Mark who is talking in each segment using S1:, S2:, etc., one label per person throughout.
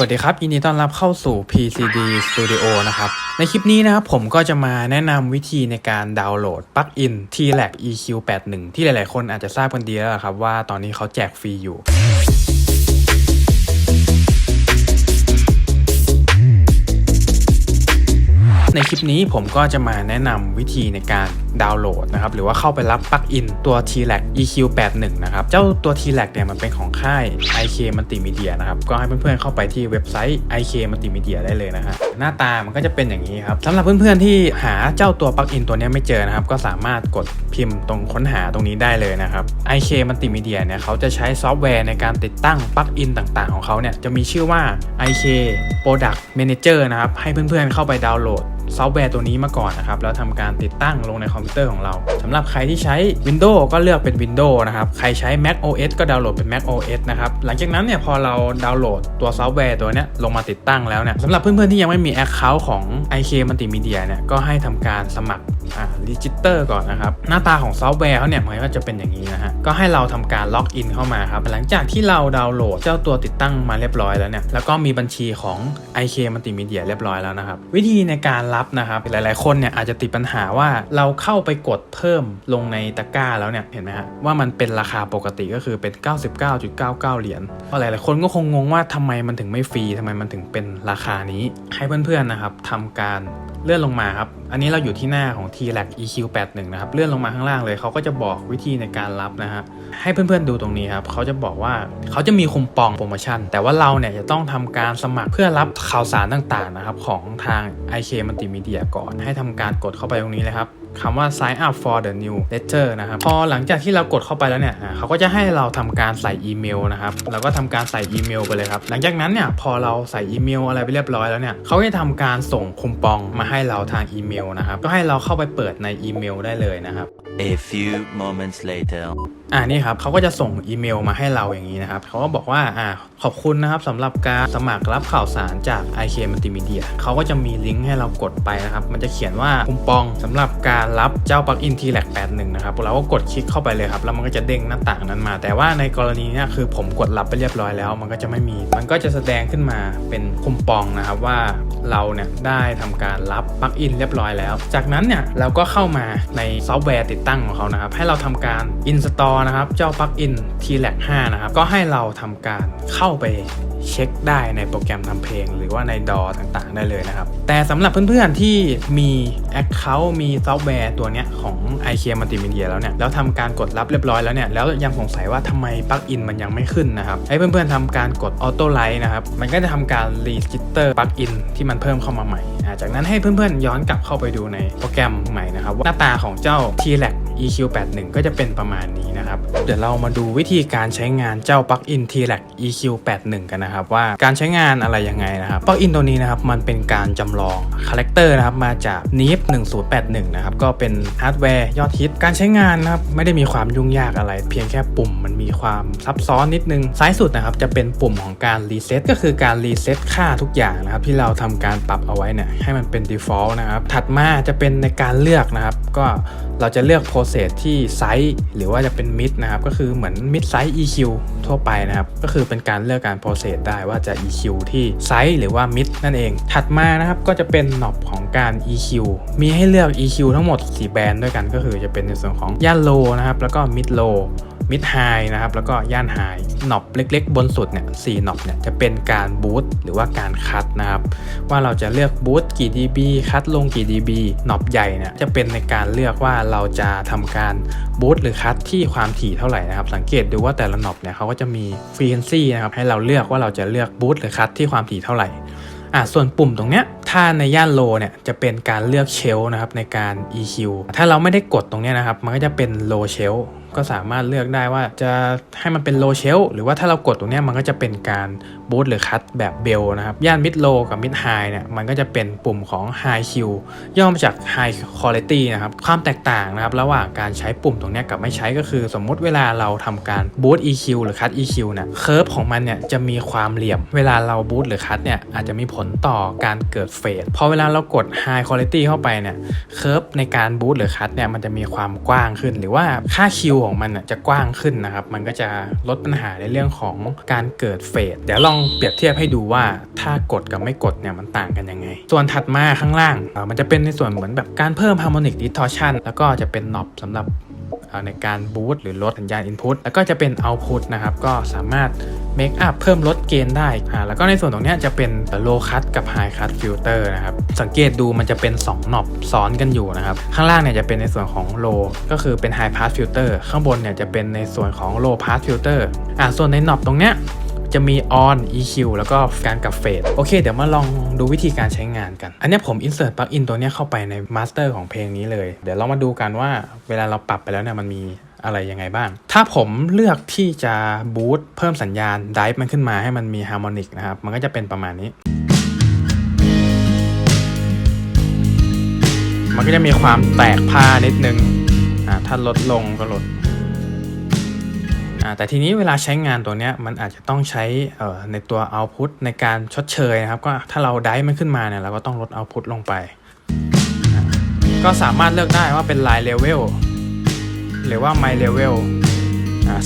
S1: วัสดีครับ ยินดีต้อนรับเข้าสู่ PCD Studio นะครับ ในคลิปนี้นะครับผมก็จะมาแนะนำวิธีในการดาวน์โหลดปลั๊กอิน T-Lag EQ81 ที่หลาย ๆ คนอาจจะทราบกันดีแล้วครับว่าตอนนี้เขาแจกฟรีอยู่ในคลิปนี้ผมก็จะมาแนะนำวิธีในการ ดาวน์โหลดนะครับหรือว่าเข้าไปรับปลั๊กอินตัว T-Lag EQ81 นะครับเจ้าตัว T-Lag เนี่ยมันเป็นของค่าย IK Multimedia นะครับก็ให้เพื่อนๆเข้าไปที่เว็บไซต์ IK Multimedia ได้เลยนะฮะหน้าตามันก็จะเป็นอย่างนี้ครับสำหรับเพื่อนๆที่หาเจ้าตัวปลั๊กอินตัวนี้ไม่เจอนะครับก็สามารถกดพิมพ์ตรงค้นหาตรงนี้ได้เลยนะครับ IK Multimedia เนี่ยเขาจะใช้ซอฟต์แวร์ในการติดตั้งปลั๊กอินต่างๆ ของเขาเนี่ยจะมีชื่อว่า IK Product Manager นะครับให้เพื่อนๆเข้าไปดาวน์โหลดซอฟต์แวร์ตัวนี้มาก่อนนะครับแล้วทำการติดตั้งลงในคอมพิวเตอร์ของเราสำหรับใครที่ใช้ Windows ก็เลือกเป็น Windows นะครับ ใครใช้ Mac OS ก็ดาวน์โหลดเป็น Mac OS นะครับ หลังจากนั้นเนี่ยพอเราดาวน์โหลดตัวซอฟต์แวร์ตัวเนี้ยลงมาติดตั้งแล้วเนี่ยสำหรับเพื่อนๆที่ยังไม่มี Account ของ IK Multimedia เนี่ยก็ให้ทำการสมัครอ่ารีจิสเตอร์ก่อนนะครับ หน้าตาของซอฟต์แวร์เขาเนี่ยมันก็จะเป็นอย่างนี้นะฮะก็ให้เราทำการล็อกอินเข้ามาครับ หลังจากที่เราดาวน์โหลดเจ้าตัวติดตั้งมาเรียบร้อยแล้วเนี่ยแล้วก็มีบัญชีของ IK Multimedia เรียบร้อยแล้วนะครับ วิธีในการรับนะครับ หลายๆ คนเนี่ยอาจจะติดปัญหาว่าเราเข้าไปกดเพิ่มลงในตะกร้าแล้วเนี่ยเห็นไหมฮะว่ามันเป็นราคาปกติก็คือเป็น 99.99 เหรียญอะไราะหลายคนก็คงงงว่าทำไมมันถึงไม่ฟรีทำไมมันถึงเป็นราคานี้ให้เพื่อนๆนะครับทำการเลื่อนลงมาครับอันนี้เราอยู่ที่หน้าของ T-Lag EQ81 นะครับเลื่อนลงมาข้างล่างเลยเขาก็จะบอกวิธีในการรับนะฮะให้เพื่อนๆดูตรงนี้ครับเขาจะบอกว่าเขาจะมีคุมปองโปรโมชั่น แต่ว่าเราเนี่ยจะต้องทำการสมัครเพื่อรับข่าวสารต่างๆนะครับของทาง IK Multimedia ก่อนให้ทำการกดเข้าไปตรงนี้เลยครับคำว่า sign up for the new letter นะครับพอหลังจากที่เรากดเข้าไปแล้วเนี่ยเขาก็จะให้เราทำการใส่อีเมลนะครับเราก็ทำการใส่อีเมลไปเลยครับหลังจากนั้นเนี่ยพอเราใส่อีเมลอะไรไปเรียบร้อยแล้วเนี่ยเขาจะทำการส่งคูปองมาให้เราทางอีเมลนะครับ ก็ให้เราเข้าไปเปิดในอีเมลได้เลยนะครับ
S2: A few moments later.
S1: อ่านี่ครับเขาก็จะส่งอีเมลมาให้เราอย่างนี้นะครับเขาก็บอกว่าอ่าขอบคุณนะครับสำหรับการสมัครรับข่าวสารจาก IK Multimedia เขาก็จะมีลิงก์ให้เรากดไปนะครับ มันจะเขียนว่าคูปองสำหรับการรับเจ้าปลั๊กอิน T-Lag 81 นะครับเราก็กดคลิกเข้าไปเลยครับ แล้วมันก็จะเด้งหน้าต่างนั้นมา แต่ว่าในกรณีเนี้ยคือผมกดรับไปเรียบร้อยแล้ว มันก็จะไม่มี มันก็จะแสดงขึ้นมาเป็นคูปองนะครับว่า เราเนี่ยได้ทำการรับปลั๊กอินเรียบร้อยแล้ว จากนั้นเนี่ยเราก็เข้ามาในซอฟต์แวร์ติดตั้งของเขานะครับ ให้เราทำการ install นะครับ เจ้าปลั๊กอิน t l a c 5 นะครับ ก็ให้เราทำการเข้าไป เช็คได้ในโปรแกรมทำเพลง หรือว่าในดอต่างๆ ได้เลยนะครับ แต่สำหรับเพื่อนๆที่มี Account มีซอฟต์แวร์ตัวเนี้ยของ IK Multimedia แล้วเนี่ยแล้วทำการกดรับเรียบร้อยแล้วเนี่ยแล้วยังสงสัยว่าทำไมปลั๊กอินมันยังไม่ขึ้นนะครับให้เพื่อนๆทำการกด Auto Light นะครับมันก็จะทำการ Register ปลั๊กอินที่มันเพิ่มเข้ามาใหม่จากนั้นให้เพื่อนๆย้อนกลับเข้าไปดูในโปรแกรมใหม่นะครับว่าหน้าตาของเจ้า T-Lag EQ81 ก็จะเป็นประมาณนี้นะครับ เดี๋ยวเรามาดูวิธีการใช้งานเจ้าปลั๊กอิน T-Lag EQ81 กันนะครับ ว่าการใช้งานอะไรยังไงนะครับปลั๊กอินตัวนี้นะครับมันเป็นการจำลองคาแรคเตอร์นะครับมาจาก NIP 1081นะครับก็เป็นฮาร์ดแวร์ยอดฮิตการใช้งานนะครับไม่ได้มีความยุ่งยากอะไร เพียงแค่ปุ่มมันมีความซับซ้อนนิดนึงซ้ายสุดนะครับจะเป็นปุ่มของการรีเซ็ตก็คือการรีเซ็ตค่าทุกอย่างนะครับที่เราทำการปรับเอาไว้เนี่ยให้มันเป็น default นะครับถัดมาจะเป็นในการเลือกนะครับก็ เราจะเลือกโปรเซสที่ไซส์หรือว่าจะเป็นมิดนะครับ ก็คือเหมือนมิดไซส์ EQ ทั่วไปนะครับ ก็คือเป็นการเลือกการโปรเซสได้ว่าจะ EQ ที่ไซส์หรือว่ามิดนั่นเอง ถัดมานะครับก็จะเป็น knob ของการ EQ มีให้เลือก EQ ทั้งหมด 4 แบรนด์ด้วยกันก็คือจะเป็นในส่วนของย่านโลนะครับแล้วก็มิดโล มิดไฮนะครับแล้วก็ย่านไฮหนอบเล็กๆ บนสุดเนี่ยสี่หนอบเนี่ยจะเป็นการบูตหรือว่าการคัดนะครับว่าเราจะเลือกบูตกี่ dB คัดลงกี่ dB หนอบใหญ่เนี่ยจะเป็นในการเลือกว่าเราจะทำการบูตหรือคัดที่ความถี่เท่าไหร่นะครับสังเกตดูว่าแต่ละหนอบเนี่ยเขาก็จะมีฟรีเควนซีนะครับให้เราเลือกว่าเราจะเลือกบูตหรือคัดที่ความถี่เท่าไหร่อะส่วนปุ่มตรงเนี้ย ถ้าในย่านโลเนี่ยจะเป็นการเลือกเชลนะครับในการ EQ ถ้าเราไม่ได้กดตรงนี้นะครับ มันก็จะเป็นโลเชลก็สามารถเลือกได้ว่าจะให้มันเป็นโลเชลหรือว่าถ้าเรากดตรงนี้มันก็จะเป็นการบูตหรือคัตแบบเบลนะครับ ย่านมิดโลกับมิดไฮเนี่ยมันก็จะเป็นปุ่มของ High Q ย่อมาจาก High Quality นะครับ ความแตกต่างนะครับ ระหว่างการใช้ปุ่มตรงนี้กับไม่ใช้ก็คือ สมมุติเวลาเราทำการบูต EQ หรือคัต EQ เนี่ยเคอร์ฟของมันเนี่ยจะมีความเหลี่ยม เวลาเราบูตหรือคัตเนี่ยอาจจะมีผลต่อการเกิดเฟดพอเวลาเรากด High Quality เข้าไปเนี่ยเคอร์ฟในการบูตหรือคัตเนี่ยมันจะมีความกว้างขึ้น หรือว่าค่า Q ของมันจะกว้างขึ้นนะครับ มันก็จะลดปัญหาในเรื่องของการเกิดเฟดเดี๋ยวลองเปรียบเทียบให้ดูว่าถ้ากดกับไม่กดเนี่ยมันต่างกันยังไง ส่วนถัดมาข้างล่างมันจะเป็นในส่วนเหมือนแบบการเพิ่ม harmonic distortion แล้วก็จะเป็น knob สำหรับ ในการบูตหรือลดสัญญาณ input แล้วก็จะเป็น output นะครับ ก็สามารถ make up เพิ่มลดเกณฑ์ได้อ่าแล้วก็ในส่วนตรงนี้จะเป็น low cut กับ high cut filter นะครับ สังเกตดูมันจะเป็น2หนอบซ้อนกันอยู่นะครับ ข้างล่างเนี่ยจะเป็นในส่วนของ low ก็คือเป็น high pass filter ข้างบนเนี่ยจะเป็นในส่วนของ low pass filter อ่าส่วนในหนอบตรงเนี้ย จะมี on EQ แล้วก็การกับเฟดโอเค เดี๋ยวมาลองดูวิธีการใช้งานกัน อันนี้ผม insert plugin ตัวนี้เข้าไปใน master ของเพลงนี้เลย เดี๋ยวเรามาดูกันว่าเวลาเราปรับไปแล้วเนี่ยมันมีอะไรยังไงบ้าง ถ้าผมเลือกที่จะบูตเพิ่มสัญญาณ dive มันขึ้นมาให้มันมีฮาร์โมนิกนะครับ มันก็จะเป็นประมาณนี้ มันก็จะมีความแตกผ้านิดนึงอ่าถ้าลดลงก็ลด แต่ทีนี้เวลาใช้งานตัวเนี้ยมันอาจจะต้องใช้ในตัว output ในการชดเชยนะครับ ก็ถ้าเราได้มันขึ้นมาเนี่ยเราก็ต้องลด output ลงไป ก็สามารถเลือกได้ว่าเป็น line level หรือว่า my level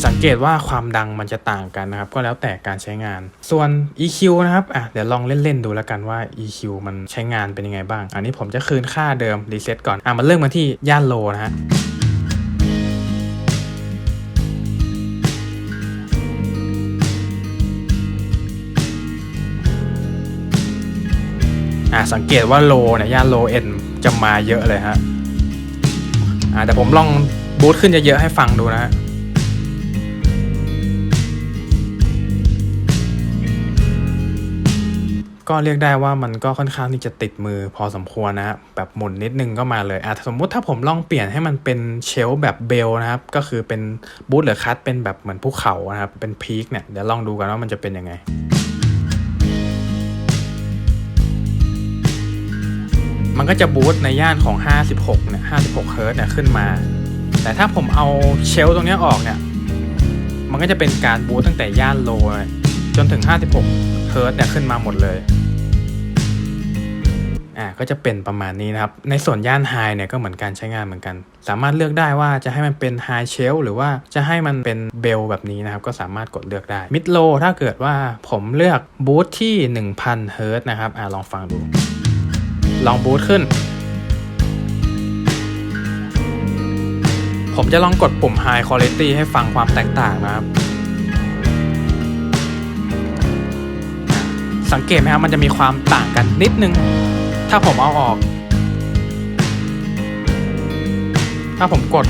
S1: สังเกตว่าความดังมันจะต่างกันนะครับ ก็แล้วแต่การใช้งาน ส่วน EQ นะครับอะเดี๋ยวลองเล่น ๆ ดูแล้วกันว่า EQ มันใช้งานเป็นยังไงบ้าง อันนี้ผมจะคืนค่าเดิม reset ก่อนอะมันเริ่มมาที่ย่านโลนะฮะ สังเกตว่าโลเนี่ยย่านโลเอ็นจะมาเยอะเลยฮะอ่าแต่ผมลองบูตขึ้นเยอะๆให้ฟังดูนะฮะก็เรียกได้ว่ามันก็ค่อนข้างที่จะติดมือพอสมควรนะฮะแบบหมุนนิดนึงก็มาเลยอะสมมุติถ้าผมลองเปลี่ยนให้มันเป็นเชลแบบเบลนะครับ ก็คือเป็นบูตหรือคัตเป็นแบบเหมือนภูเขานะครับ เป็นพีคเนี่ยเดี๋ยวลองดูกันว่ามันจะเป็นยังไง มันก็จะบูตในย่านของ 56 เนี่ย 56 เฮิร์ตซ์เนี่ยขึ้นมา แต่ถ้าผมเอาเชลฟ์ตรงนี้ออกเนี่ย มันก็จะเป็นการบูตตั้งแต่ย่านโลจนถึง 56 เฮิร์ตซ์เนี่ยขึ้นมาหมดเลย อ่า ก็จะเป็นประมาณนี้นะครับ ในส่วนย่านไฮเนี่ยก็เหมือนการใช้งานเหมือนกัน สามารถเลือกได้ว่าจะให้มันเป็นไฮเชลหรือว่าจะให้มันเป็นเบลแบบนี้นะครับ ก็สามารถกดเลือกได้ มิดโลถ้าเกิดว่าผมเลือกบูตที่ 1000 เฮิร์ตซ์นะครับ อ่าลองฟังดู ลองบูตขึ้น ผมจะลองกดปุ่ม High Quality ให้ฟังความแตกต่างนะครับ สังเกตไหมครับ มันจะมีความต่างกันนิดนึง ถ้าผมเอาออก ถ้าผมกด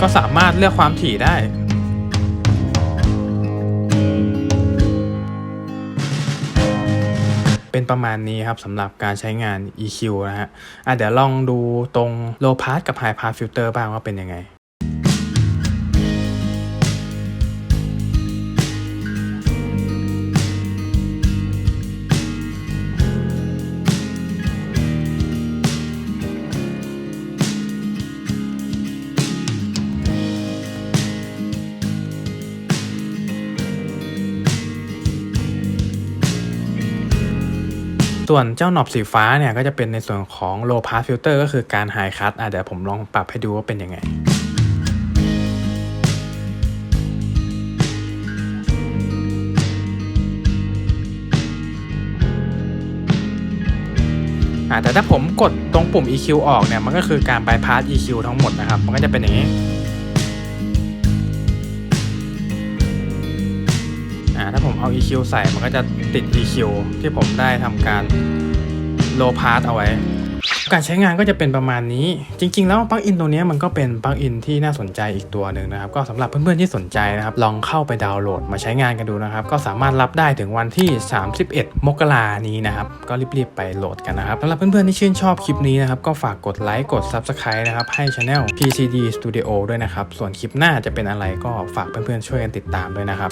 S1: ก็สามารถเลือกความถี่ได้ เป็นประมาณนี้ครับสำหรับการใช้งาน EQ นะฮะอะเดี๋ยวลองดูตรง low pass กับ high pass filter บ้างว่าเป็นยังไง ส่วนเจ้าหนอบสีฟ้าเนี่ยก็จะเป็นในส่วนของ low pass filter ก็คือการ high cut อะเดี๋ยวผมลองปรับให้ดูว่าเป็นยังไงอ่าแต่ถ้าผมกดตรงปุ่ม EQ ออกเนี่ยมันก็คือการ bypass EQ ทั้งหมดนะครับ มันก็จะเป็นอย่างนี้ เอา EQ ใส่มันก็จะติด EQ ที่ผมได้ทำการ low pass เอาไว้ การใช้งานก็จะเป็นประมาณนี้ จริง ๆ แล้วปลั๊กอินตัวนี้มันก็เป็นปลั๊กอินที่น่าสนใจอีกตัวหนึ่งนะครับ ก็สำหรับเพื่อนๆที่สนใจนะครับ ลองเข้าไปดาวน์โหลดมาใช้งานกันดูนะครับ ก็สามารถรับได้ถึงวันที่ 31 มกรานี้นะครับ ก็รีบๆไปโหลดกันนะครับสำหรับเพื่อนๆที่ชื่นชอบคลิปนี้นะครับ ก็ฝากกดไลค์กด Subscribe นะครับให้ช anel PCD Studio ด้วยนะครับ ส่วนคลิปหน้าจะเป็นอะไรก็ฝากเพื่อนๆช่วยกันติดตามด้วยนะครับ